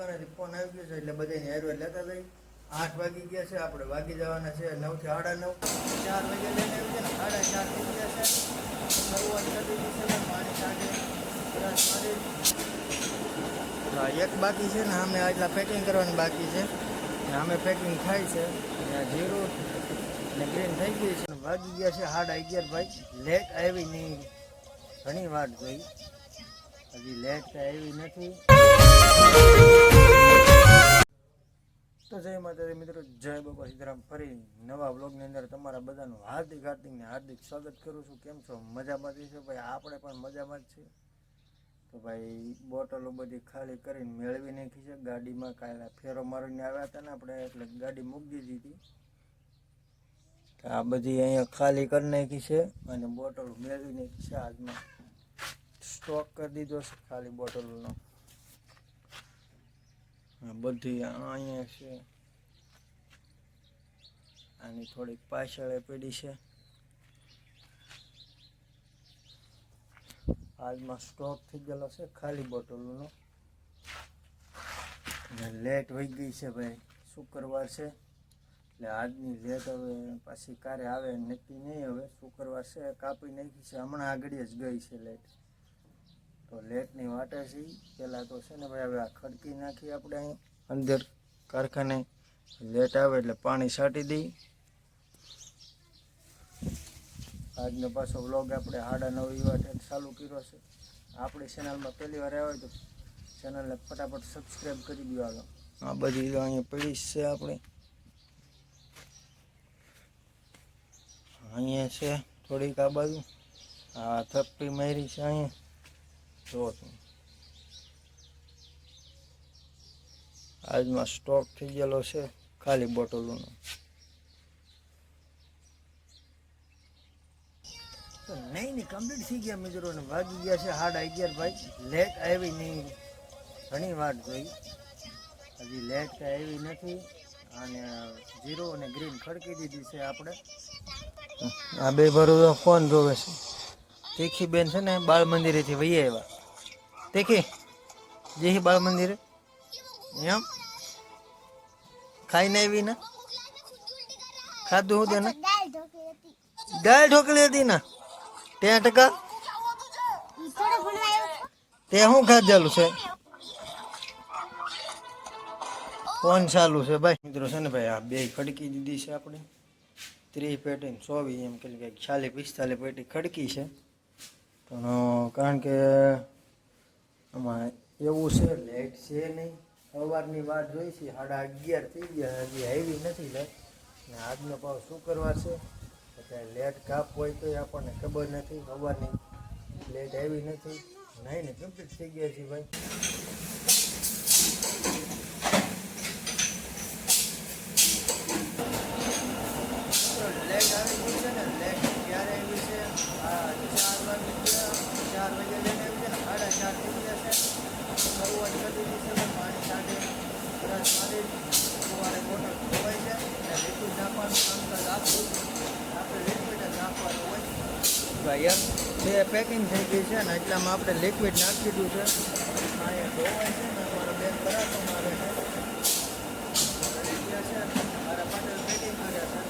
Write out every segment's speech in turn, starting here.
દુકાનેથી phone આવી ગયો છે, એટલે બધાને હેરવે લેતા જઈ આઠ વાગી ગયા છે, આપણે વાગી જવાના છે, નવથી સાડા નવ. ચાર વાગે લઈને આવી ગયા, સાડા ચાર થઈ ગયા છે. શરૂઆત કરી દીધી છે, પાણી કાઢે એક બાકી છે ને અમે આટલા પેકિંગ કરવાની બાકી છે. ને અમે પેકિંગ થાય છે, ને જીરું ને ગ્રીન થઈ ગઈ છે. વાગી ગયા છે સાડા અગિયાર ભાઈ લેટ આવી નહીં. ઘણી વાર જોઈ. હજી લેટ આવી નથી. મિત્રો, જય બાબા સીતારામ. ફરી નવા બ્લોગની અંદર તમારા બધાનું હાર્દિક હાર્દિક ને હાર્દિક સ્વાગત કરું છું. કેમ છો? મજામાં છે? ભાઈ, આપણે પણ મજામાં જ છે તો ભાઈ, બોટલો બધી ખાલી કરીને મેળવી નાખી છે. ગાડીમાં કાયલા ફેરો મારીને આવ્યા હતા ને આપણે, એટલે ગાડી મૂકી દીધી હતી. આ બધી અહીંયા ખાલી કરી નાખી છે અને બોટલો મેળવી નાખી છે. આજમાં સ્ટોક કરી દીધો છે ખાલી બોટલોનો. બધી અહીંયા છે. આની થોડીક પાછળ પડી છે. આજમાં સ્ટોક થઈ ગયેલો છે ખાલી બોટલોનો. લેટ વહી ગઈ છે ભાઈ, શુક્રવાર છે. એટલે આજની લેટ હવે પાછી કારે આવે નક્કી નહીં હવે, શુક્રવાર છે, કાપી નાખી છે. હમણાં આગળ જ ગઈ છે લેટ તો લેટની વાટે છે પહેલાં તો છે ને ભાઈ, હવે આ ખડકી નાખી આપણે અહીં, અંદર કારખાને લેટ આવે એટલે પાણી છાંટી દઈ. આજનો પાછો વ્લોગ આપણે સાડા નવ વાટે ચાલુ કર્યો છે. આપણી ચેનલમાં પહેલી વાર આવ્યો તો ચેનલને ફટાફટ સબસ્ક્રાઈબ કરી દો આ બધી અહીંયા પડી છે આપણે. અહીંયા છે થોડીક આ બાજુ. આ થપ્પી મારી છે અહીંયા. જો. તું આજમાં સ્ટોક થઈ ગયેલો છે. ખાલી બોટલોનો નહીં નહીં કમ્પ્લીટ થઈ ગયા મિત્રો ને વાગી ગયા છે હાડ અગિયાર ભાઈ. લેટ આવી નહીં ઘણી વાર જોઈ. હજી લેટ કાંઈ આવી નથી. અને જીરો અને ગ્રીન ખડકી દીધી છે આપણે. આ બે ભરો ફોન જોવે છે. તીખી બેન છે ને બાળ મંદિરેથી વહી આવ્યા. તીખી? જે બાળ મંદિરે. એમ? ખાઈને આવી ને? ખાધું હું તેને? દાળ ઢોકળી હતી. ને? ત્યાં ટકા? તે શું ખાધેલું છે? ફોન ચાલુ છે ભાઈ મિત્રો છે ને ભાઈ આ બે ખડકી દીધી છે આપણે. ત્રીસ પેટી ને ચોવીસ એમ કે ચાલીસ પિસ્તાલીસ પેટી ખડકી છે. પણ કારણ કે આમાં એવું છે લેટ છે નહીં. સવારની વાત જોઈ છે, સાડા અગિયાર થઈ ગયા, હજી આવી નથી લે. ને આજનો ભાવ કરવા છે? અત્યારે લેટ કાપ હોય તો આપણને ખબર નથી, સવારની લેટ આવી નથી. નહીં ને કમ્પ્લીટ થઈ ગયા છે ભાઈ લેટ આવી ગઈ છે ને લેટ ક્યારે આવી છે આ ચાર વાગે ચાર વાગે લેટ આવી છે ને સાડા ચાર થઈ ગયા છે શરૂઆત કરી દીધી છે પાણી છાંટે બ્રશ મારી સવારે બોટલ ધોવાય છે અને લિક્વિડ નાખવાનું કામકાજ આપવું આપણે લિક્વિડ જ નાખવાનું હોય ભાઈ બે પેકિંગ થઈ ગઈ છે ને એટલામાં આપણે લિક્વિડ નાખી દીધું છે. અહીંયા ધોવાય છે ને, અમારો બેન કરાતો મારે છે. મારા પાટલ પેકિંગ કર્યા છે.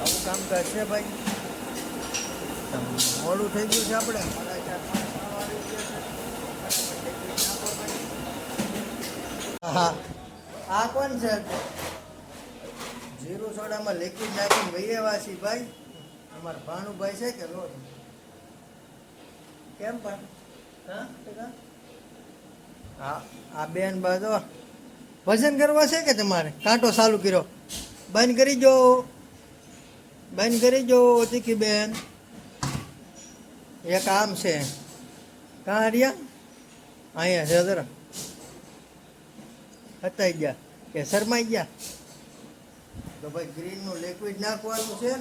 આવું કામકાજ છે ભાઈ. મોડું થઈ ગયું છે આપણે. મારા ચાર પાંચ આવી. હા, આ કોણ છે? જીરું સોડામાં લિક્વિડ નાખીને વૈયાવાસી ભાઈ. અમારા ભાણુભાઈ છે કે લો કેમ પણ? હા આ બેન બાજુ વજન કરવા છે કે તમારે? કાંટો ચાલુ કર્યો. બંધ કરી જો બંધ કરી જો તીખી બેન. એક આમ છે. કાં રહ્યા? અહીંયા છે જરા. હતાઈ ગયા. કે શરમાઈ ગયા? તો ભાઈ ગ્રીનનું લિક્વિડ નાખવાનું છે.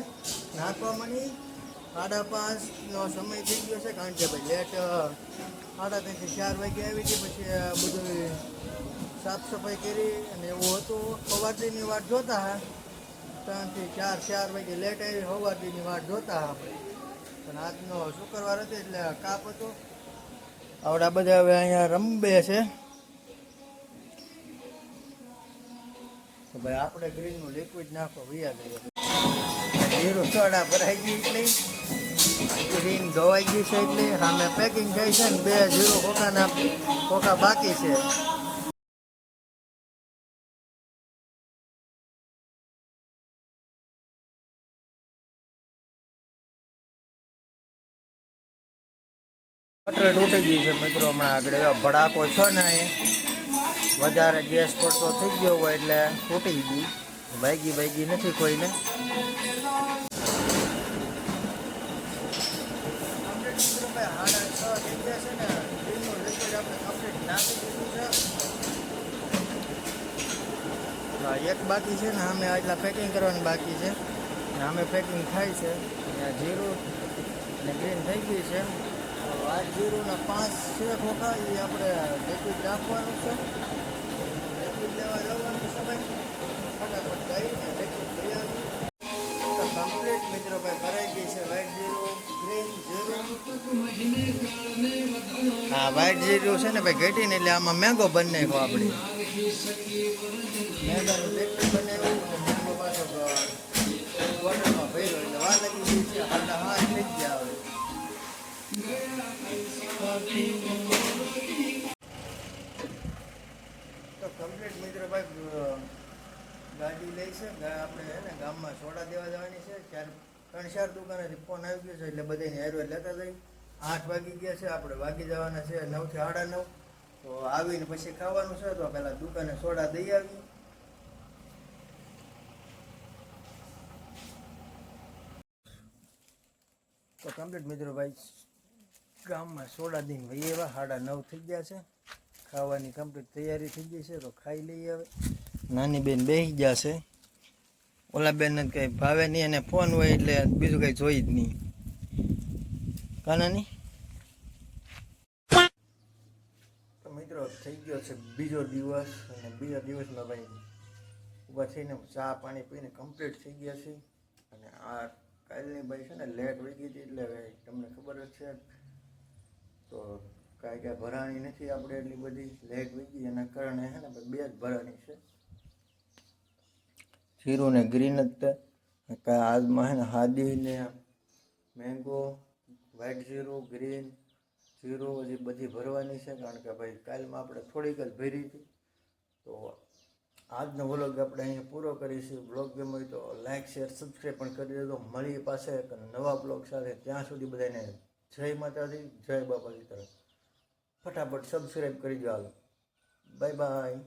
નાખવામાં નહીં સાડા પાંચનો સમય થઈ ગયો છે કારણ કે ભાઈ લેટ સાડા ત્રણથી ચાર વાગે આવી હતી પછી બધું સાફ સફાઈ કરી અને એવું હતું. સવારથી વાટ જોતા હા, ત્રણથી ચાર ચાર વાગે લેટ આવી સવારથી વાટ જોતા આપણે પણ આજનો શુક્રવાર હતો એટલે કાપ હતો. આવડા બધા હવે અહીંયા રમબે છે. તો ભાઈ આપણે ગ્રીનનું લિક્વિડ નાખો, વિયા ગયો જીરું સોડા ભરાઈ ગઈ એટલે ગ્રીન ધોવાઈ ગઈ છે એટલે સામે પેકિંગ થઈ છે ને બે જીરો કોકાના કોકા બાકી છે બટર તૂટી ગઈ છે મિત્રો હમણાં આગળ એવા ભડાકો છો ને એ વધારે ગેસ પડતો થઈ ગયો હોય એટલે તૂટી ગઈ ભાગી ભાગી નથી કોઈને એક બાકી છે ને અમે આટલા પેકિંગ કરવાની બાકી છે. ને અમે પેકિંગ થાય છે. ત્યાં જીરું ને ગ્રીન થઈ ગઈ છે. આ જીરુંના પાંચ છે ખોખા એ આપણે લિક્વિડ રાખવાનું છે. લિક્વિડ લેવા જવાનું સમય ફટાફટ જઈને આવી કમ્પ્લીટ મિત્રો ભાઈ, ભરાઈ ગઈ છે વ્હાઈટ જીરું ગ્રીન જીરું. હા વાઇટ જીરું છે ને ભાઈ, ઘટીને એટલે આમાં મેંગો બની નાખો આપણે. કમ્પ્લીટ મિત્રો ભાઈ ગાડી લઈ છે આપણે હે ને ગામમાં સોડા દેવા જવાની છે ત્યારે ત્રણ ચાર દુકાનેથી ફોન આવી ગયો છે એટલે બધાને એરવેર લેતા જઈ આઠ વાગી ગયા છે આપણે વાગી જવાના છે નવથી સાડા નવ તો આવીને પછી ખાવાનું છે તો પહેલાં દુકાને સોડા દઈ આવી. તો કમ્પ્લીટ મિત્રો ભાઈ, ગામમાં સોડા દિન ભાઈ એવા સાડા નવ થઈ ગયા છે. ખાવાની કમ્પ્લીટ તૈયારી થઈ ગઈ છે તો ખાઈ લઈ આવે નાની બેન બેસી ગયા છે. ઓલા બેન ને કંઈ ભાવે નહીં અને ફોન હોય એટલે બીજું કંઈ જોઈ જ નહીં. કાના તો મિત્રો થઈ ગયો છે બીજો દિવસ અને બીજા દિવસમાં ભાઈ ઊભા થઈને ચા પાણી પીને કમ્પ્લીટ થઈ ગયા છે. અને આ કાલની ભાઈ છે ને લેટ વહી હતી એટલે ભાઈ તમને ખબર જ છે. તો કાંઈ કાંઈ ભરાણી નથી આપણે એટલી બધી. લેટ વહી ગઈ એના કારણે છે ને ભાઈ બે જ ભરાણી છે. જીરું ને ગ્રીન જ આજમાં છે ને હાદી ને મેંગો વ્હાઈટ જીરું ગ્રીન જીરું હજી બધી ભરવાની છે, કારણ કે ભાઈ કાલમાં આપણે થોડીક જ ભરી હતી. તો આજનો વ્લોગ આપણે અહીંયા પૂરો કરીશું. બ્લોગ ગમ્યો તો લાઇક શેર, સબસ્ક્રાઈબ પણ કરી દેજો. મળી પાસે એક નવા બ્લોગ સાથે ત્યાં સુધી બધાને જય માતાજી, જય બાપાજી તરફ. ફટાફટ સબસ્ક્રાઈબ કરી દો હાલ. Bye bye.